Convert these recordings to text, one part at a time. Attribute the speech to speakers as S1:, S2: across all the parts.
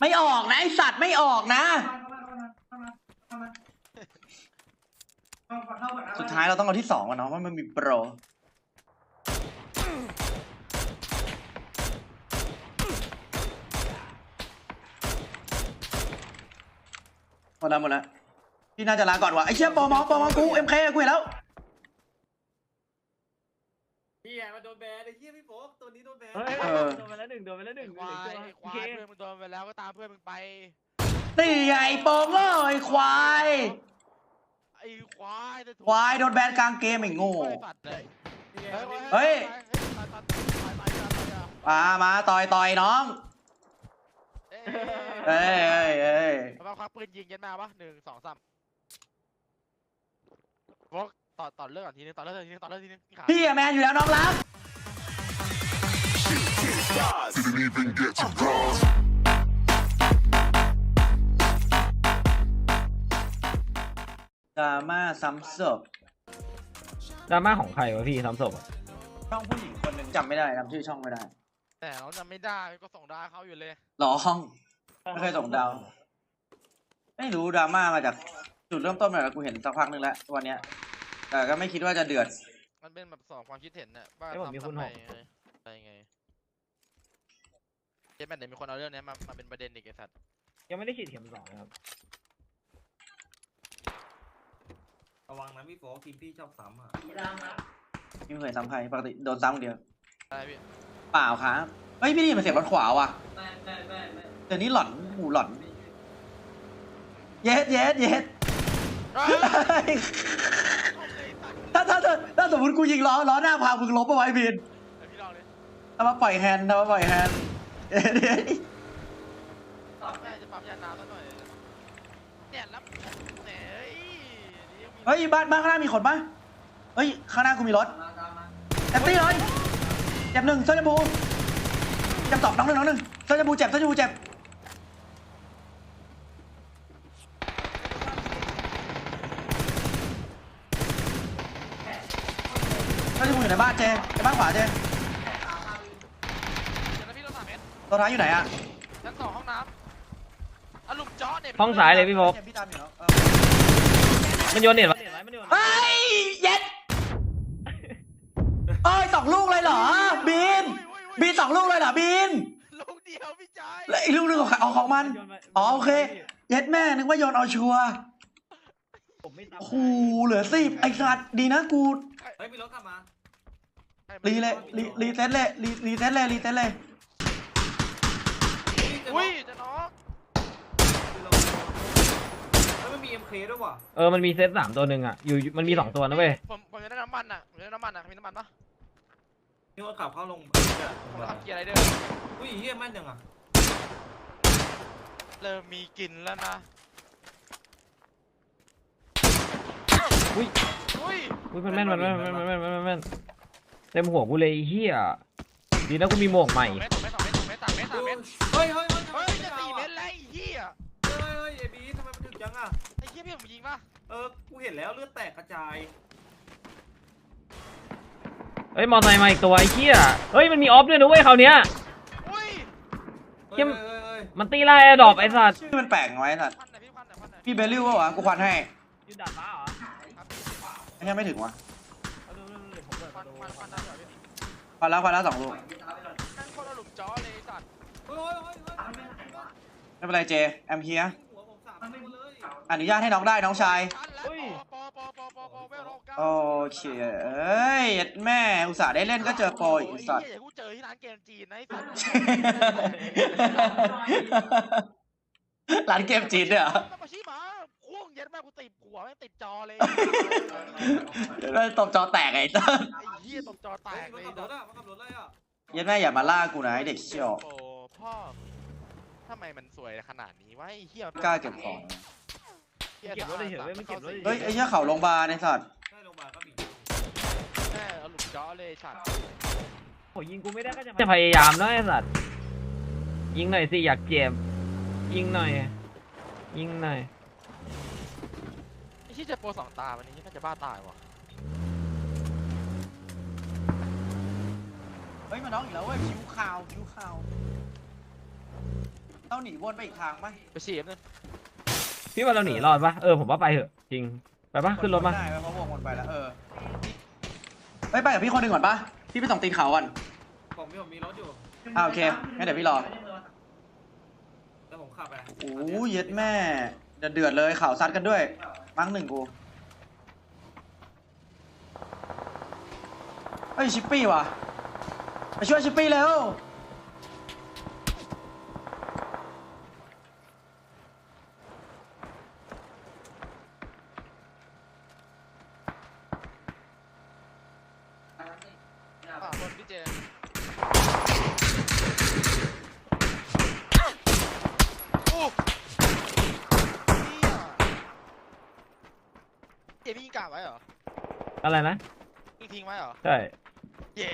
S1: ไม่ออกนะไอสัตว์ไม่ออกนะ สุดท้ายเราต้องเอาที่สองก่อนเนาะว่ามันมีโปร หมดแล้วหมดแล้วพี่น่าจะลาก่อนว่ะไอ้เชี่ยปอมอปอมอกูเอ็มเคกูเห็นแล้ว
S2: พี่มาโดนแบน ตัวนี้โดนแบน
S3: เฮ้ย
S1: เออ
S3: โดนไปแล้วหนึ่งโดนไปแล้วหนึ่ง
S4: ควาย
S3: เหลือ
S4: ไอ้
S3: อีก
S4: ควา
S3: ตั
S4: ยวเพื่อนมึงโดนไปแล้วก็ตามเพื่อนมึงไป
S1: นี่ไงโปงโง่ไอ้ควาย
S4: ไอ้ควายจะถูก
S1: ควายโดนแบนกลางเกมไอ้โง่
S4: ไอ้สัตว์เลย
S1: เฮ้ย
S4: ตัดตัดตัดตัดตัดตัดตัด
S1: มามาต่อยต่อยน้อง
S4: เอ้ย
S1: เอ้ยเอ้ยเอ้ย
S4: เอามาควักปืนยิงยันมาปะหนึ่งสองสามพวกต่อต่อเลือกก่อนทีนึงต่อเลือกทีนึงต่อเลือกทีนึงขา
S1: พี่อะแมนอยู่แล้วน้องรัก
S5: Didn't even get to cross.
S1: ดราม่าซ้ำศพ
S3: ดราม่าของใครวะพี่ซ้ำศพอะ
S1: ช่องผู้หญิงคนหนึ่งจำไม่ได้จำชื่อช่องไม่ได้
S4: แต่เราจำไม่ได้ก็ส่งดาวเขาอยู่เลย
S1: หรอห้องไม่เคยส่งดาว ไม่รู้ดราม่ามาจากจุดเริ่มต้นมาแล้วกูเห็นสักพักหนึ่งแล้ววันเนี้ย แต่ก็ไม่คิดว่าจะเดือด
S4: มันเป็นแบบสองความคิดเห็นน่ะว่า
S3: ไอ้ยผมมี
S4: ทำ
S3: คุณ
S4: ทำ
S3: ห
S4: ไม
S3: ก
S4: อะไรไง เจ๊แมนเดี๋ยวมีคนเอาเรื่องเนี้ยมามาเป็นประเด็นอีกไอ้สัตว์
S3: ยังไม่ได้ฉีดเข็มสองนะครับ
S2: ระวังนะพี่โฟกทีมพี่ชอบซ้ำอะ
S1: ไม่เคยซ้ำใครปกติโดนซ้ำคนเดียว
S4: อะไรพี่
S1: เปล่าครับเฮ้ยพี่นี่มันเสียงรถขวาว่ะเดี๋ยวนี้หล่อนหูหล่อน เย็ดเย็ดเย็ด
S4: เฮ้ย
S1: ถ้าถ้าถ้าถ้าสมมติกูยิงล้อล้อหน้าพามึงลบเอาไว้บิน
S4: เดี๋ยวพี่ลองเลย
S1: ทำมาปล่อยแฮนด์ทำมาปล่อยแฮนด์ เย็ดเย็ด
S4: แม่จะปั๊มยาน้ำซะหน่อยเนี่ยรับเฮ้ยนี่ยังมี
S1: เฮ้ยบ้านบ้านข้างหน้ามีคนปะเฮ้ยข้างหน้ากูมีรถเต็มที่เลยเจ็บหนึ่งเส้นยบูเจ็บสองน้องหนึ่งน้องหนึ่งเส้นยบูเจ็บเส้นยบูเจ็บเส้นยบูอยู่ในบ้านเจในบ้านขวาเจ
S4: เดี๋ยวนะพี่ ต้องสามเมตร
S1: ตัวท้ายอยู่ไหนอะ
S4: ชั้นสองห้องน้ำอารมณ์จอเนี่ย
S3: ห้องซ้ายเลยพี่โฟก
S1: พี่ตามอยู่เนาะเออ
S3: มันโยนเน็ตวะมันโยน
S1: เฮ้ยเย็ดเอ้ยสองลูกเลยเหรอบินบินสองลูกเลยเหรอบิน
S4: ลูกเดียวพี่ชาย
S1: แล้วอีกลูกหนึงของใครเอาของมันอ๋อโอเค เย็ดแม่นึกว่าโยนเอาชัวร์
S3: ผมไม่ซ้ำ
S1: โอ้โหเหลือสิบไอ้สัตว์ดีนะกู
S2: เฮ้ยมีรถกลับมา
S1: รีเลยรีรีเซ็ตเลยรีรีเซ็ตเลยรีเซ็ตเลย
S4: อุ้ยจะน็อก
S2: แล้วมันมี MK ด้วยว่ะ
S3: เออมันมีเซตสามตัวหนึ่งอะอยู่อยู่มันมีสองตัวนะเว้ย
S4: ผมผมจะได้น้ำมันอะผมจะได้น้ำมันอะมีน้ำมันปะ
S2: นี่ว่าขับเข้าลง
S4: ผมขับเกียร์อะไรเด้อ
S2: อุ้ยเฮียแม่นยังอะ
S4: เริ่มมีกลิ่นแล้วนะ
S3: อุ้ย
S4: อุ้ย
S3: อุ้ยมันแม่นมันแม่นมันแม่นมันแม่นมันแม่นเต็มหัวกูเลยไอ้เฮียดีนะกูมีหมวกใหม่
S4: สองเมต ยพี่ผมยิงปะ
S2: เออ กูเห็นแล้วเลือดแตกกระจาย
S3: เฮ้ยมอไซค์มาอีกตัวไอ้เฮียเฮ้ยมันมีออฟด้วยนะเว้ยคราวเนี้ย
S4: อุ้ย
S2: เฮ้
S3: เหี้
S2: ย
S3: ย
S2: เฮ้ยเฮ้ย
S3: มันตีไล่แอร์ดรอปไอ้สัตว์
S1: ชื่อมันแปลกไว้สัตว์
S4: ควันหน่อยพี่ควันหน่อยควันหน่อย
S1: พี่เบลลิววะวะกูควันให้
S3: ยืนดาดฟ้าเหรอ
S4: ครับ
S1: ไอ้เหี้ยไม่ถึงวะ
S3: เอาดูดูดูผมเปิด
S4: ควั
S3: มานดู
S4: ควันควันได้เหรอพี่
S1: ควันแล้วควันแล้วสองลูก
S4: นั่งคนละหลุมจอเลยไอ้สัตว์
S2: เฮ้ยเฮ้ยเฮ้ยเฮ้ย
S1: ไม่เป็นไรเจแอมเฮีย
S2: หัวผมสามตัวเลย
S1: อนุญาตให้น้องได้น้องชาย
S4: ชันแล้วปอปอปอปอปอเวลโลเก้า
S1: โอเคเอ้ยเย็ดแม่อุตส่าห์ได้เล่นก็เจอโปรอีกไอ้สัตว์
S4: เหี้ยอย่ากูเจอที่ร้านเกมจีนนะไอ้สัตว์
S1: ร้านเกมจีนเนี่ยเหรอ
S4: มาปะชิมาพ่วงเย็ดแม่กูติดหัวแม่งติดจอเลย
S1: แล้วตบจอแตกไอ้ต้น
S4: ไอ้เหี้ยตบจอแต
S2: เฮ้ย
S4: ก
S2: มั
S4: เล
S2: น
S4: ย
S2: ขับรถอะมันขับรถเลยอะ
S1: เย็ดแม่อย่ามาล่ากูนะไอ้เด็กเชี่ยว
S4: โอ้พ่อทำไมมันสวยขนาดนี้วะไอ้เหี้ย
S1: กล้าเก็บของ
S4: หี้ย
S3: เก็บรถเฉยๆเว้ยมันเก็บรถเฉยๆ
S1: เฮ้ยไอ้เหี้ยเขาโรงพยาบาลไอ้สัตว์
S2: ใช่โรงพยาบาลก็มี
S4: แม่เอาหลุมจอเลยฉัน
S3: โอ้ยิงกูไม่ได้ก็จะจะพยายามนะไอ้สัตว์ยิงหน่อยสิอยากเจ็บยิงหน่อย ยิงหน่อย
S4: ไอ้ที่จะโปรสองตาวันนี้น่าจะบ้าตายว่ะ
S1: เฮ้ยมาน้องอีกแล้วเว้ยคิ้วขาวคิ้วขาวต้องหนีวนไปอีกทางไหม
S4: ไปฉีดนึง
S3: พี่ว่าเราหนีรอดปะเออผมว่าไปเถอะจริงไปปะขึ้นรถมา
S1: ได้เพราะวงวนไปแล้วเออไปไปกับพี่คนหนึ่งก่อนปะพี่ไปส่งตีนเขาก่อน
S2: ผมมีผมมีรถอยู่
S1: อ่าโอเคงั้นเดี๋ยวพี่รอ
S2: แล้วผมขับไป
S1: โอ้ยเย็ดแม่เดือดเดือดเลยข่าวซัดกันด้วยมั้งหนึ่งกูเฮ้ยชิปปี้ว่ะไปช่วยชิปปี้เร็ว
S4: อ่าบนพี่เจโอ้ เหี้ยเจพี่ยิงกาไว้เหรอ
S3: อะไรนะ
S4: ยิงทิ้งไว้เหรอ
S3: ใช่
S4: เย็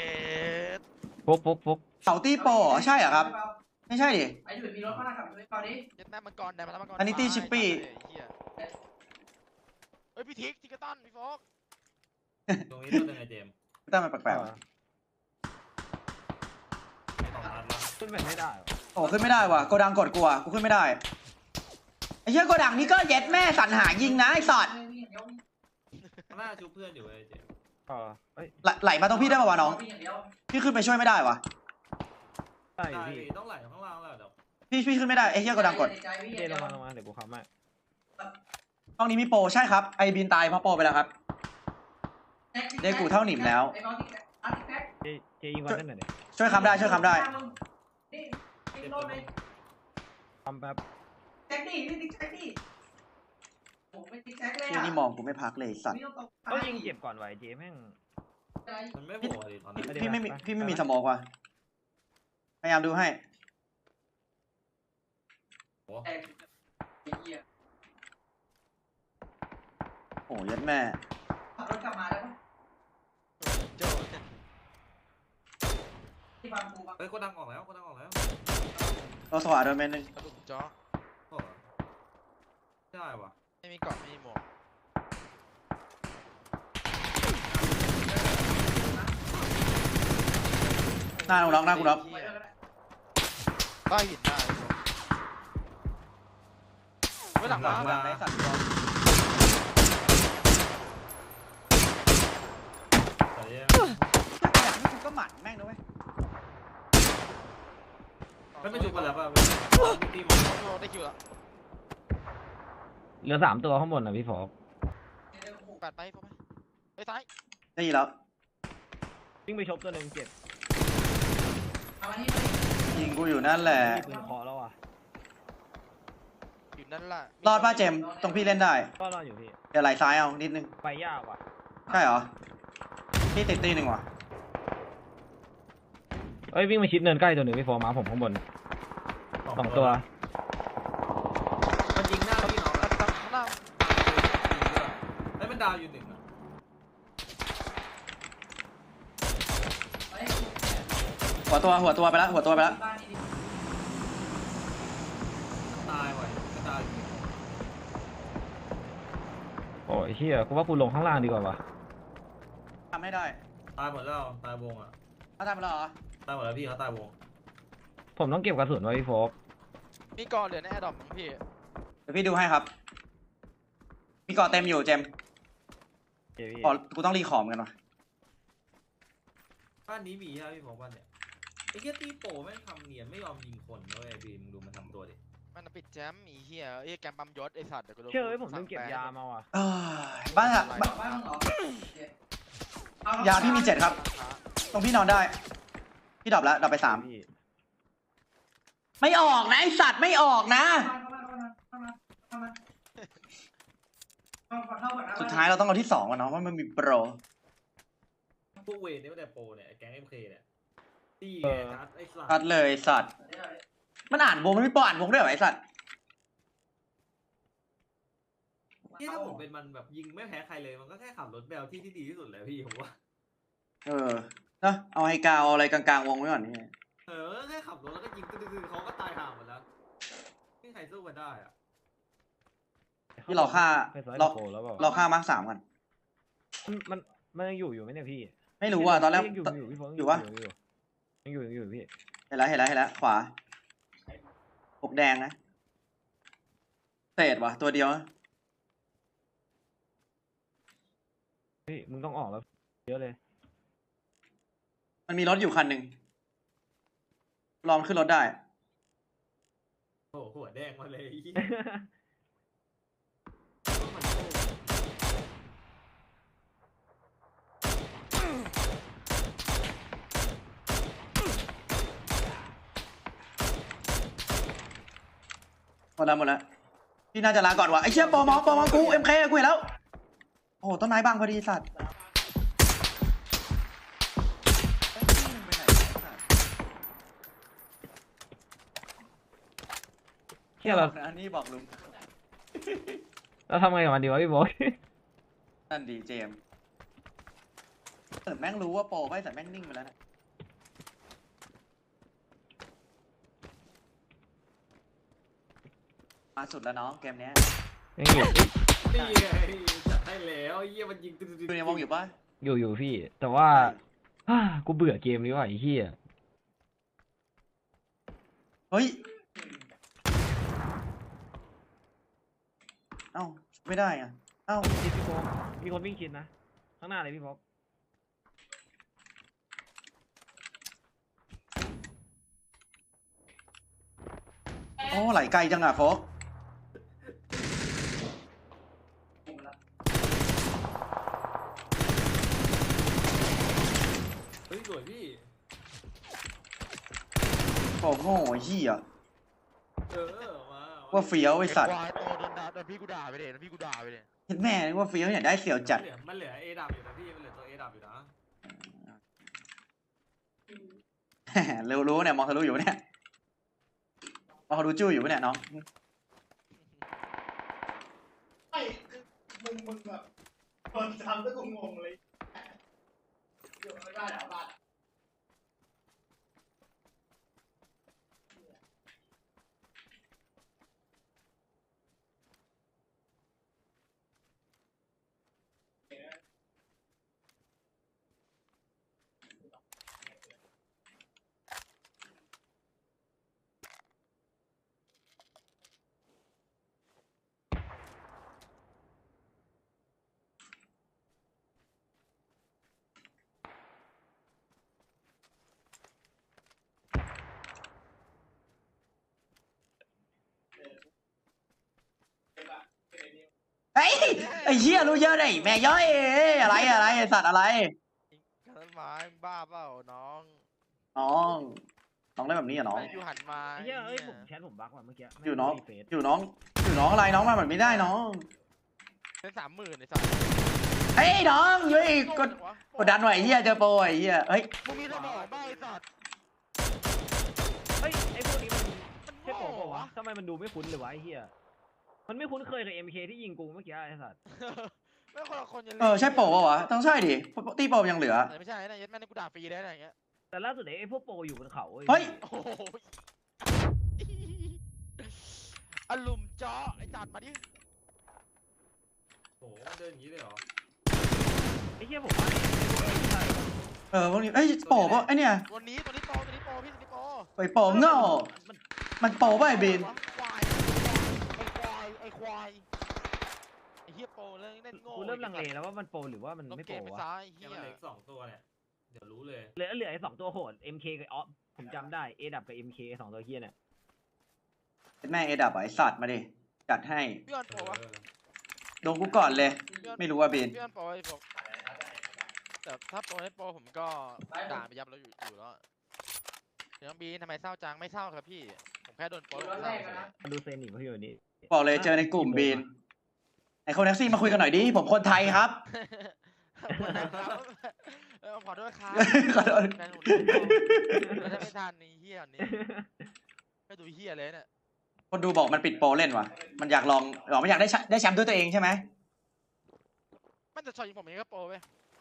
S4: ด
S3: ฟุกฟุกฟุก
S1: เสาตีโปรเหรอใช่เหรอครับ ไม่ใช่ดิ
S4: เย็ดแม่มังกรแดงมาแล้วมังกร
S1: อันนี้ตีชิปปี้
S4: เหี้ยเฮ้ยพี่ทิกทิกเกอร์ตันพี่โฟก
S2: ตรงนี้ตัวหนึงไอเจมส์
S1: ตั้งมันแปลกๆว่ะ
S2: ไม่ต้องนัดแล้ว
S3: ขึ้นไปไม่ได้หรอ
S1: โอ้ขึ้นไม่ได้ว่ะโกดังกดกูอะกูขึ้นไม่ได้ไอ้เหี้ยโกดังนี่ก็เย็ดแม่สรรหายิงนะไอ้สัตว์
S2: ข้างหน้าชูเพื่อนอยู่ไอเจมส์
S3: เออเอ้ย
S1: ไหลไหลมาตรงพี่ได้ป่าวะน้อง พี่ขึ้นไปช่วยไม่ได้วะ
S3: ใช่
S2: ใช่
S3: พี่
S2: พี่ต้องไหลข้างล่างแล้วเดี๋ยว
S1: พี่พี่ขึ้นไม่ได้ไอ้เหี้ยโกดังกด
S3: เจลงมาลงมาเดี๋ยวกูขับมา
S1: ห้องนี้มีโปรใช่ครับไอบินตายเพราะโปรไปแล้วครับ ได้กูเท่าหนิมแล้ว
S3: เจเจยิงวันนั้นหน่อยดิ
S1: ช่วยคำได้ช่วยคำได้
S2: เจ็บตัวหนึง
S3: ทำแป๊บ
S1: ที่นี่มองกูไม่พักเลยสัตว์
S3: เขายิงเจ็บก่อนไว้เจแม่ง
S2: มันไม่โผล่ดิตอนนี้
S3: ไม่ได้
S1: พี่ไม่มี
S3: ไป
S1: พี่ไม่
S3: ไป
S1: มี
S3: ไหม
S1: สโมองว่ะพยายามดูให้
S2: โอ้
S1: โอ้ยัดแม่
S4: โจ
S2: เฮ้ยโคดังออกแล้วโคดังออกแล้ว
S1: เราสว่างโดนเมนหนึ่ง
S4: กระดุมจ้อ
S2: โอ้ใช่ว่ะ
S4: ไม่มีเกาะไม่มีหมวก
S1: หน้ากูน็อกหน้ากูน็อก
S4: เหี้ยใต้หินหน้าไว้หลังมา
S1: หลังไอ้สัตว์
S2: แต่ยัง
S1: อย่างนี้กูก็หมั่นแม่งนะเว้ย
S2: ไม่ไม่จุกกันแล้วป่ะตีหมด
S4: โจได้คิวละ
S3: เหลือสามตัวข้างบนนะพี่ฟอก
S4: แปดไปพอไหมไปซ้าย
S1: ได้ยินแล้ว
S3: วิ่งไปชกตัวหนึ่งเจ็บ
S1: ยิงกูอยู่นั่นแหละ
S3: มีปืนเคอแล้วอะ
S4: อยู่นั่นแหละ
S1: รอดป้าเจมส์ตรงพี่เล่นได้
S3: ก็รออยู่พี่
S1: เดี๋ยวไหลซ้ายเอานิดนึง
S3: ไปยากว่ะ
S1: ใช่เหรอ พี่ติดตีหนึ่งว่ะ
S3: เอ้ยวิ่งมาชิดเนินใกล้ตัวหนึ่งพี่ฟอกมาผมข้างบนสองตัว
S2: มันยิงหน้าพี่น้อง
S4: ตัดตัดข้างหน้า
S2: ไอ้มัน ดาวอยู่หนึ่งอะ
S1: หัวตัวหัวตัวไปแล้วหัวตัวไปแล้ว
S2: ตายว่ะก็ตายอยู่
S3: โอ้ยเฮียกูว่ากูลงข้างล่างดีกว่าว่ะ
S1: ทำให้ได้
S2: ตายหมดแล้วตายวงอะ
S1: เขาทำไปแล้วเหรอ
S2: ตายหมดแล้วพี่เขาตายวง
S3: ผมต้องเก็บกระสุนไว้พี่ฟอก
S4: มีเกาะเหลือในแอร์ดรอปมั้งพี่
S1: เดี๋ยวพี่ดูให้ครับ มีเกาะเต็มอยู่เจมส์
S3: เจพี่
S1: ขอกูต้องรีคอร์มกันวะ
S2: บ้านนี้มีใช่ไหมพี่ผมบ้านเนี่ยไอ้แค่ตีโป้แม่งทำเนียนไม่ยอมยิงคนเว้ยบีมงดูมันทำตัวดิ
S4: มันน่ะปิดแจมมีเฮียเอ้ยแกมปั๊มยศไอสัตว์เดี๋ยวกูโดน
S3: เชื่อเอ้ยผมต้องเก็บยามาว่ะ
S1: เอ้ยบ้านอะบ้านยาพี่มีเจ็ดครับ ตรงพี่นอนได้ พี่ดรอปแล้วดรอปไปสาม
S3: พี่
S1: ไม่ออกนะไอสัตว์ไม่ออกนะ สุดท้ายเราต้องเอาที่สองอะเนาะว่ามันมีโปร
S2: พวกเวรนี่ไม่แต่โปรเนี่ยแก๊งเอ็มเคเนี่ยตีไงจัดไอ้สลั
S1: ชัดเลยสัตว์ มันอ่านวงมันไม่ปออ่านวงด้วยเหรอไอสัตว์
S2: ที่ถ้าผมเป็นมันแบบยิงไม่แพ้ใครเลยมันก็แค่ขับรถแบลที่ที่ดีที่สุดแล้วพี่ผมว่า
S1: เออเนอะเอาไฮกาวเอาอะไรกลางๆวงไว้ก่อนนี่
S2: เออแค่ขับรถแล้วก็ยิงตื้อๆเขาก็ตายห่าหมดแล้วไม่ใครสู้กันได้อะ
S1: พี่รอค่า
S3: ไปซ้าย
S1: รอ
S3: โปรแล้วเปล่า
S1: เราค่ามาร์คสามกัน
S3: มันมันมันยังอยู่อยู่ไหมเนี่ยพี่
S1: ไม่รู้อะตอนแรก
S3: ยังอยู่อยู่พี่ฟอก
S1: อยู่ปะ
S3: ยังอยู่ยังอยู่อยู่พี่
S1: เห็นแล้วเห็นแล้วเห็นแล้วขวาหกแดงนะเศษวะตัวเดียวนะ
S3: เฮ้ยมึงต้องออกแล้วเยอะเลย
S1: มันมีรถอยู่คันหนึ่งลองขึ้นรถได้
S2: โอ้โหหัวแดงมาเลยไอ้เหี้ย
S1: หมดแล้วหมดแล้วพี่น่าจะลาก่อนว่ะไอ้เชี่ยปอมอปอมอกูเอ็มเคกูเห็นแล้ว โอ้โหต้นไม้บังพอดีสัตว์
S3: เชี่ยเรา
S1: อันนี้บอกลุง
S3: เราทำไงกับมันดีวะพี่โบ๊ท
S1: นั่นดีเจมส์เออแม่งรู้ว่าโปรไม่แต่แม่งนิ่งไปแล้วนะ มาสุดแล้วน้องเกมเนี้ย
S3: ยังอยู่
S2: นี่ไงจัดให้แล้วไอ้เหี้ยมันยิงตึ๊ดๆๆ
S1: ดูในวงอยู่ปะ
S3: อยู่อยู่พี่ แต่ว่าฮ่ากูเบื่อเกมนี้ว่ะไอ้เหี้ย
S1: เฮ้ย เอ้าไม่ได้อะ เอ้า
S3: พี่พี่โบ๊ทมีคนวิ่งชิดนะ ข้างหน้าเลยพี่โบ๊ท
S1: โอ้ไหลไกลจังอะโฟก
S2: เฮ้ยส วยพี่
S1: โอ้โง่เหี้ย
S2: เออ มา
S1: ว่าเฟี้ยวไอ้สัตว์
S4: ควายโตโดนด่าโดนพี่กูด่าไปเด็โดนพี่กูด่าไปเด็
S1: เห็นแม่นึกว่าเฟี้ยวอยากได้เสียวจัด
S2: มันเหลือมันเหลือเอดับอยู่นะพี่ มันเหลือตัวเอดับอยู่นะ
S1: เร็วรู้เนี่ยมองทะลุอยู่ปะเนี่ยมองทะลุจู้อยู่ปะเนี่ยน้อง
S6: ไม่คือมึงมึงแบบคนทำแล้วกูงงเลยเดี๋ยวไม่ได้เหรอบ้าน
S1: เฮ้ย ไอ้เหี้ยรู้เยอะเลยแม่ย้อยเอ้ยอะไรอะไรไอ้สัตว์อะไร
S4: ต้นไม้มึงบ้าเปล่าน้อง
S1: น้องน้องได้แบบนี้เหรอน้อง
S4: อยู่หันมา
S3: ไอ้เหี้ยเอ้ยผมแชทผมบั๊กว่ะเมื่อกี้
S1: อยู่น้อง
S3: ไม่มีเฟซ
S1: อยู่น้อง อยู่น้องอะไรน้องมาแบบไม่ได้น้อง
S4: เป็นสามหมื่นไอ้สัส
S1: เฮ้ยน้องเฮ้ยกดกดดันหน่อยไอ้เหี้ยเจอโปรไอ้เหี้ยเฮ้ย
S4: มึงมีสมองบ้าไอ้สัส
S3: เฮ้ยไอ้พวกนี้มัน
S4: มัน
S3: ใช่โปร
S4: โง่
S3: เปล่าวะ
S4: วะ
S3: ทำไมมันดูไม่คุ้นเลยวะไอ้เหี้ย มันไม่คุ้นเคยกับ MK ที่ยิงกูเมื่อกี้ไอ้สัตว์
S4: ไม่คนละคนจะล่น
S1: เออใช่โปรปะวะต้องใช่ดิตีโปรยังเหลือ
S4: แต่ไม่ใช่นะยัดแม่งกูด่าฟรีได้นะอย่างเงี้ย
S3: แต่ล่าสุดไอ้พวกโปรอยู่บนเขาว้
S1: เฮ้ย
S4: โอ้โหอลุมเจาะไอ้จัดมาดิ
S2: โอ้โหเดินอย่างนี้เลยเหรอ
S3: ไอ้เหี้ยผมว่าไอ้พวกนี้ไม่ใช่ว่ะ
S1: เออพวกนี้เอ้ยโปรปะไอเนี่ย
S4: ตัวนี้ตัวนี้โปรตัวนี้โปรพี่ตัวนี้โปร
S1: ไปโปรโง่
S3: มัน
S1: มันโปรป่ะไอ้บีน
S4: ควายไอ้ ควายไอ้ควายไอ้เฮียโปรเล่นเล่นโง่
S3: กูเริ่มลังเลแล้วว่ามันโปรหรือว่ามัน
S4: ลบ
S3: ไม่
S4: เก
S3: โปร
S4: มไป
S3: วะ
S4: ซ้ายเฮี
S2: เดี๋ย
S4: ยว
S2: มันเหลืออีกสองตัวเนี่ย เดี๋ยวรู้เลย
S3: เหลือเหลือไอ้สองตัวโหด MK กับออฟผมจำได้ A ดับกับ MK สองตัวเหี้ยเนี่ย
S1: แม่เอดับไอ้สัตว์มาดิ จัดให้
S4: พี่อันโปรวะ
S2: เออ
S1: โดนกูก่อนเลยไม่รู้ว่าบีน
S4: พี่อันโปรไอ้โปรแต่ถ้าโปรให้โปรผมก็ด่าไปยับแล้วอยู่อยู่แล้วเดี๋ยวน้องบีนทำไมเศร้าจังไม่เศร้าครับพี่ ผมแค่โดนโปรผมเศร้าเฉย
S3: มาดูเซนอีกพี่วันนี้
S1: บอกเลยเจอในกลุ่มบีนไอคนแท็กซี่มาคุยกันหน่อยดิผมคนไทยครับ
S4: เออขอโทษครับ
S1: ขอโทษ
S4: แฟนผมเราจะไม่ทันนี่เฮียนี้ไม่ดูเฮียเลยเนี่ย
S1: คนดูบอกมันปิดโปรเล่นว่ะ มันอยากลองหรอมันอยากได้แชได้แชมป์ด้วยตัวเองใช่ไหม
S4: มันจะชอยยิงผมเองก็โปรเว้ย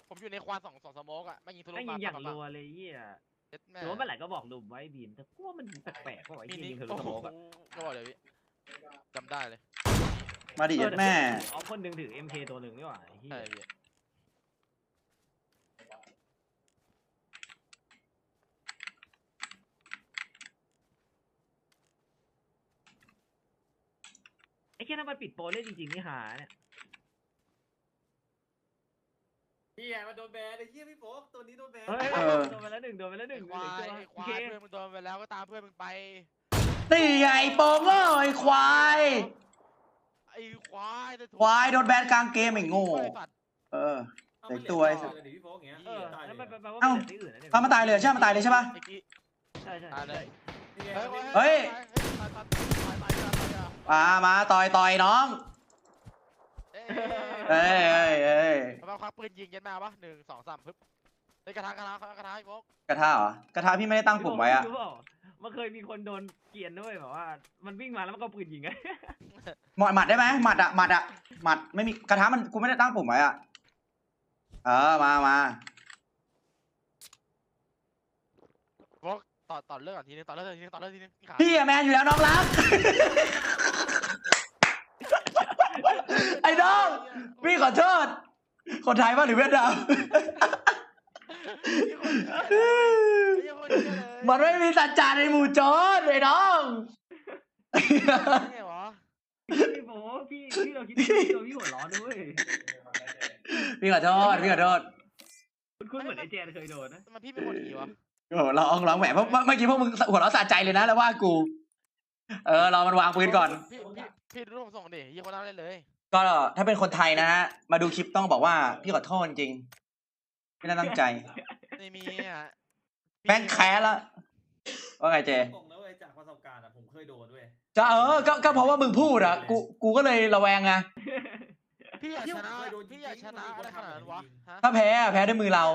S4: ผมอยู่ในควานสองสองสโมกอะไม่ยิงทะลุ
S3: ไม่ยิ
S4: มาง
S3: อย่าง
S4: ปั๊บ
S3: รั
S4: ปั๊บ
S3: วเลยเหี้ย
S4: เจ็ดแม่
S3: หรือว่าเมื่อไหร่ก็บอกลุมไว้บีมแต่กูว่ามันแปลกๆเพราะว่าไอ้
S4: มี
S3: ที่
S4: นิ
S3: ยิงทะลุ
S4: โอ้
S3: ส
S4: โห
S3: โมกอะ
S4: ก็บอกเลยพี่ จำได้เลย
S1: มาดิ
S3: เออ
S1: แม่
S3: ออฟคนหนึ่งถือ MK ตัวหนึ่งนี่หว่าไอ้เหี้ย
S4: ใช่พี่
S3: แค่ถ้ามันปิดโปรเล่นจริงๆนี่หาเนี่ย
S2: เฮียมันโดนแบนไอ้เฮียพี่โป๊กตัวนี้โดนแบน
S3: เฮ้ย
S1: เออ
S3: โดนไปแล้วหนึ่งโดนไปแล้วห
S4: ไอ้
S3: นึ่ง
S4: ควาย
S3: เหลือ
S4: ไอ้
S3: อีก
S4: ควา
S3: ตั
S4: ยวเพื่อนมึงโดนไปแล้วก็ตามเพื่อนมึงไป
S1: นี่ไงโป้งโง่ไอ้ควาย
S4: ไอ้ควายแต่ถูก
S1: ควายโดนแบนกลางเกมไอ้โง่
S4: ไอ้สัตว์
S1: เออ
S2: เอา
S1: เด็
S2: มัน
S1: ก
S2: เหลือ
S1: ตัวไอ้
S2: ต่อเลยดิพี่โป๊กอย่างเงี้ย
S3: เออ
S2: ตาย
S3: แล้ว
S2: เล
S3: มัน
S2: ย
S3: แปลว่า
S1: เอ้า
S3: มันเหลือที่อื่นนะเนี่ย
S1: เอามันตายเลยเหรอใช่มันตายเลยใช่ปะ
S4: ไอ้กี้
S3: ใช่ใช่
S4: ตายเลย
S2: นี่ไง
S4: เฮ้ย
S1: เฮ้ย
S4: ตายตายตายตายตายตายตาย
S1: มามาต่อยต่อยน้อง
S4: เอ้ย
S1: เอ้ยเอ้ยเอ้ย
S4: เอาควักปืนยิงยันมาปะหนึ่งสองสามปึ๊บเฮ้ยกระทะกระทะกระทะไอ้พวก
S1: กระทะเหรอ กระทะพี่ไม่ได้ตั้งปุ่มไว้อะ
S3: รู้เปล่า มันเคยมีคนโดนเกลียนด้วยแบบว่า มันวิ่งมาแล้วมันก็เอาปืนยิงไง
S1: หมดหมัดได้ไหมหมัดอะหมัดอะหมัดไม่มีกระทะมันกูไม่ได้ตั้งปุ่มไว้อะเออมามา
S4: พวกต่อต่อเรื่องก่อนทีนึงต่อเรื่องทีนึงต่อเรื่องทีนึงขา
S1: พี่อะแมนอยู่แล้วน้องรัก ไอ้น้องพี่ขอโทษคนไทยป่ะหรือเวียดนาม
S4: พี่คนเหี้ยเลย
S1: มันไม่มีสัจจาในหมู่โจรไอ้น้อง
S4: ไงวะ
S3: พี่โบพี่พี่เราคิดว่าพี่โดนพี่หัวร้อนด้วย
S1: พี่ขอโทษพี่ขอโทษ
S3: คุณคุณเหมือนไอ้เจนเคยโดนนะ
S4: ทำไมพี่เป็นคนอย่างงี้วะ
S1: โอ้โหร้องร้องแหมเพราะเมื่อกี้พวกมึงหัวเราะสะใจเลยนะแล้วว่ากู เออรอมันวางปืนก่อน
S4: พี่พี่พี่ดูรูปผมส่งดิยี่คนนั้นได้เลย
S1: ก็ถ้าเป็นคนไทยนะฮะมาดูคลิปต้องบอกว่าพี่ขอโทษจริง ไม่ได้ตั้งใจ
S4: ไม่มีอะ
S1: แม่งแค้นละว่าไงเจ
S2: ตรงนะเว้ยจากประสบการณ์อะผมเคยโดนด้วย
S1: จะเออก็ก็เพราะว่ามึงพูดอะกูกูก็เลยระแวงไง
S4: พี่อยากชนะ
S2: เคยโดน
S4: พี่อยากชนะ
S2: จริงๆ
S4: อะไรขนาดนั้นวะฮะ
S1: ถ้าแพ้อะแพ้ด้วยมือเรา